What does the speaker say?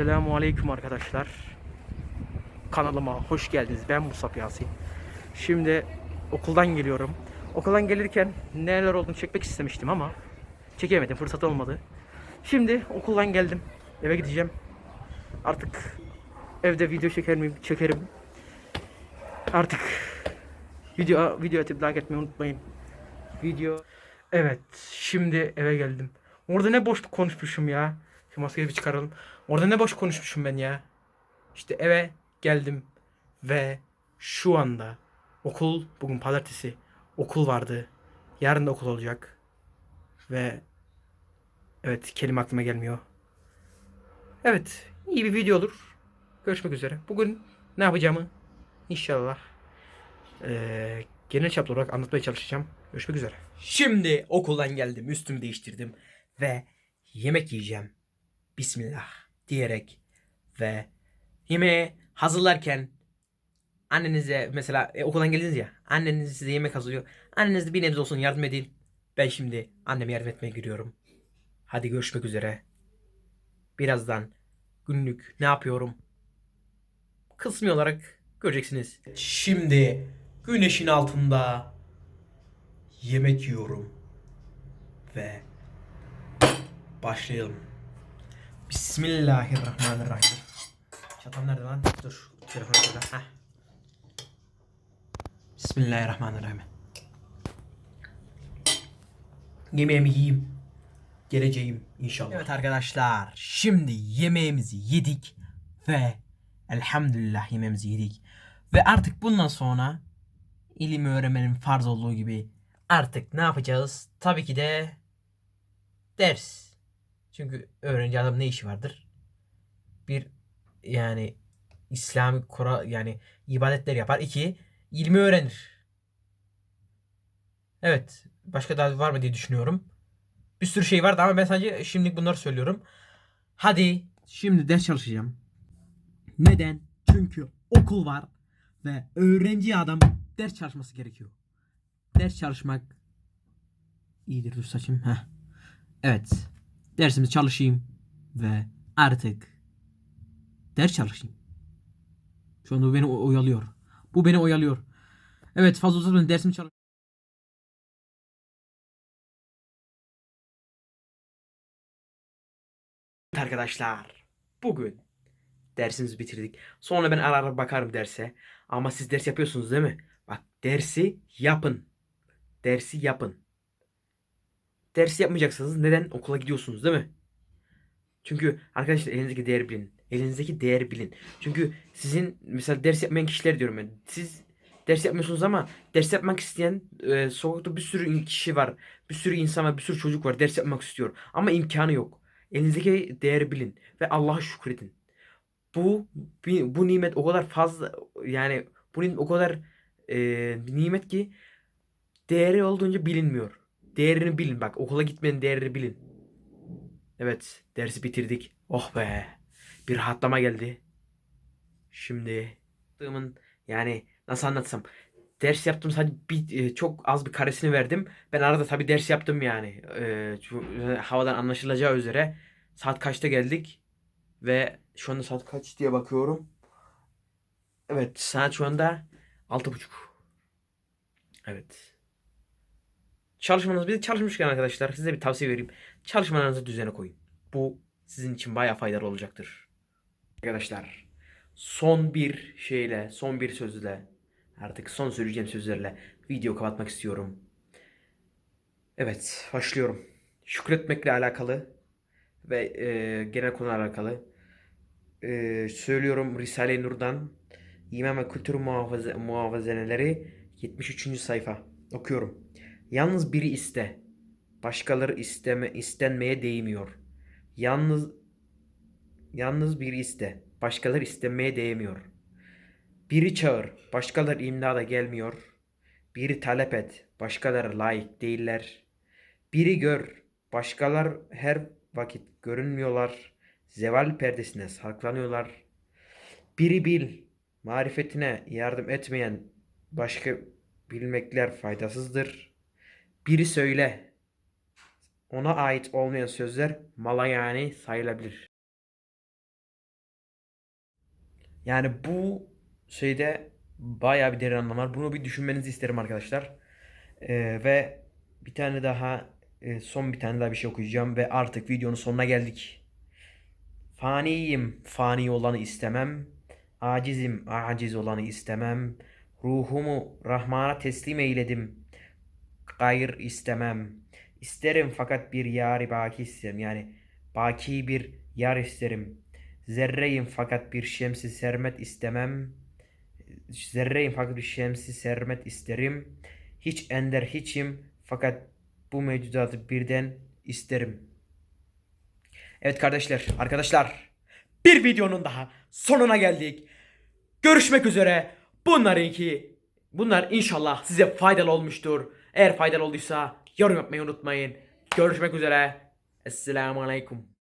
Esselamu Aleyküm arkadaşlar. Kanalıma hoş geldiniz. Ben Musa Piyasi. Şimdi okuldan geliyorum. Okuldan gelirken neler olduğunu çekmek istemiştim ama çekemedim. Fırsat olmadı. Şimdi okuldan geldim. Eve gideceğim. Artık evde video çeker miyim? Çekerim. Artık video video atıp like etmeyi unutmayın. Video Evet, şimdi eve geldim. Orada ne boş konuşmuşum ya. Maskeyi bir çıkaralım. Orada ne boş konuşmuşum ben ya. İşte eve geldim ve şu anda okul bugün pazartesi okul vardı. Yarın da okul olacak. Ve evet kelime aklıma gelmiyor. Evet, iyi bir video olur. Görüşmek üzere. Bugün ne yapacağımı inşallah eee genel çaplı olarak anlatmaya çalışacağım. Görüşmek üzere. Şimdi okuldan geldim, üstümü değiştirdim ve yemek yiyeceğim. Bismillah diyerek ve yemeği hazırlarken annenize mesela e, okuldan geldiniz ya anneniz size yemek hazırlıyor. Anneniz de bir nebze olsun yardım edin. Ben şimdi anneme yardım etmeye giriyorum. Hadi görüşmek üzere. Birazdan günlük ne yapıyorum? Kısmi olarak göreceksiniz. Şimdi güneşin altında yemek yiyorum. Ve başlayalım. Bismillahirrahmanirrahim. Çatam nerede lan? Dur. Telefonu şurada. Heh. Bismillahirrahmanirrahim. Yemeğimi yiyeyim. Geleceğim inşallah. Evet arkadaşlar. Şimdi yemeğimizi yedik ve elhamdülillah yemeğimizi yedik. Ve artık bundan sonra ilim öğrenmenin farz olduğu gibi artık ne yapacağız? Tabii ki de ders. Çünkü öğrenci adam ne işi vardır? Bir yani İslami kura yani ibadetler yapar. İki ilmi öğrenir. Evet. Başka daha var mı diye düşünüyorum. Bir sürü şey vardı ama ben sadece şimdilik bunları söylüyorum. Hadi şimdi ders çalışacağım. Neden? Çünkü okul var ve öğrenci adam ders çalışması gerekiyor. Ders çalışmak iyidir dur saçım. Heh. Evet. Dersimi çalışayım ve artık ders çalışayım. Şu anda beni oyalıyor. Bu beni oyalıyor. Evet fazla uzatmayın dersimi çalış. Arkadaşlar bugün dersimizi bitirdik. Sonra ben ara ara bakarım derse. Ama siz ders yapıyorsunuz değil mi? Bak dersi yapın. Dersi yapın. Dersi yapmayacaksınız. Neden? Okula gidiyorsunuz değil mi? Çünkü arkadaşlar elinizdeki değeri bilin. Elinizdeki değeri bilin. Çünkü sizin mesela ders yapmayan kişiler diyorum ben. Siz ders yapmıyorsunuz ama ders yapmak isteyen e, sokakta bir sürü kişi var. Bir sürü insan var, bir sürü çocuk var. Ders yapmak istiyor. Ama imkanı yok. Elinizdeki değeri bilin ve Allah'a şükredin. Bu bu nimet o kadar fazla yani bu nimet o kadar e, nimet ki değeri olduğunca bilinmiyor. Değerini bilin bak okula gitmenin değerini bilin. Evet dersi bitirdik. Oh be bir rahatlama geldi. Şimdi yaptığımın yani nasıl anlatsam ders yaptım sadece bir, e, çok az bir karesini verdim. Ben arada tabii ders yaptım yani. E, e, havadan anlaşılacağı üzere saat kaçta geldik ve şu anda saat kaç diye bakıyorum. Evet saat şu anda altı buçuk. Evet. Çalışmanız bir de çalışmışken arkadaşlar size bir tavsiye vereyim. Çalışmalarınızı düzene koyun. Bu sizin için bayağı faydalı olacaktır. Arkadaşlar son bir şeyle, son bir sözle artık son söyleyeceğim sözlerle video kapatmak istiyorum. Evet, başlıyorum. Şükretmekle alakalı ve e, genel konularla alakalı e, söylüyorum Risale-i Nur'dan İman ve Kültür Muhafazaneleri 73. sayfa okuyorum. Yalnız biri iste. Başkaları isteme istenmeye değmiyor. Yalnız yalnız biri iste. Başkaları istemeye değmiyor. Biri çağır. Başkaları imdada gelmiyor. Biri talep et. Başkaları layık değiller. Biri gör. Başkalar her vakit görünmüyorlar. Zeval perdesine saklanıyorlar. Biri bil. Marifetine yardım etmeyen başka bilmekler faydasızdır. Biri söyle. Ona ait olmayan sözler mala yani sayılabilir. Yani bu şeyde bayağı bir derin anlam var. Bunu bir düşünmenizi isterim arkadaşlar. Ee, ve bir tane daha e, son bir tane daha bir şey okuyacağım ve artık videonun sonuna geldik. Faniyim, fani olanı istemem. Acizim, aciz olanı istemem. Ruhumu Rahman'a teslim eyledim. Gayr istemem. İsterim fakat bir yari baki isterim. Yani baki bir yar isterim. Zerreyim fakat bir şemsi sermet istemem. Zerreyim fakat bir şemsi sermet isterim. Hiç ender hiçim fakat bu mevcudatı birden isterim. Evet kardeşler, arkadaşlar bir videonun daha sonuna geldik. Görüşmek üzere. Bunlarınki bunlar inşallah size faydalı olmuştur. Eğer faydalı olduysa yorum yapmayı unutmayın. Görüşmek üzere. Esselamu Aleyküm.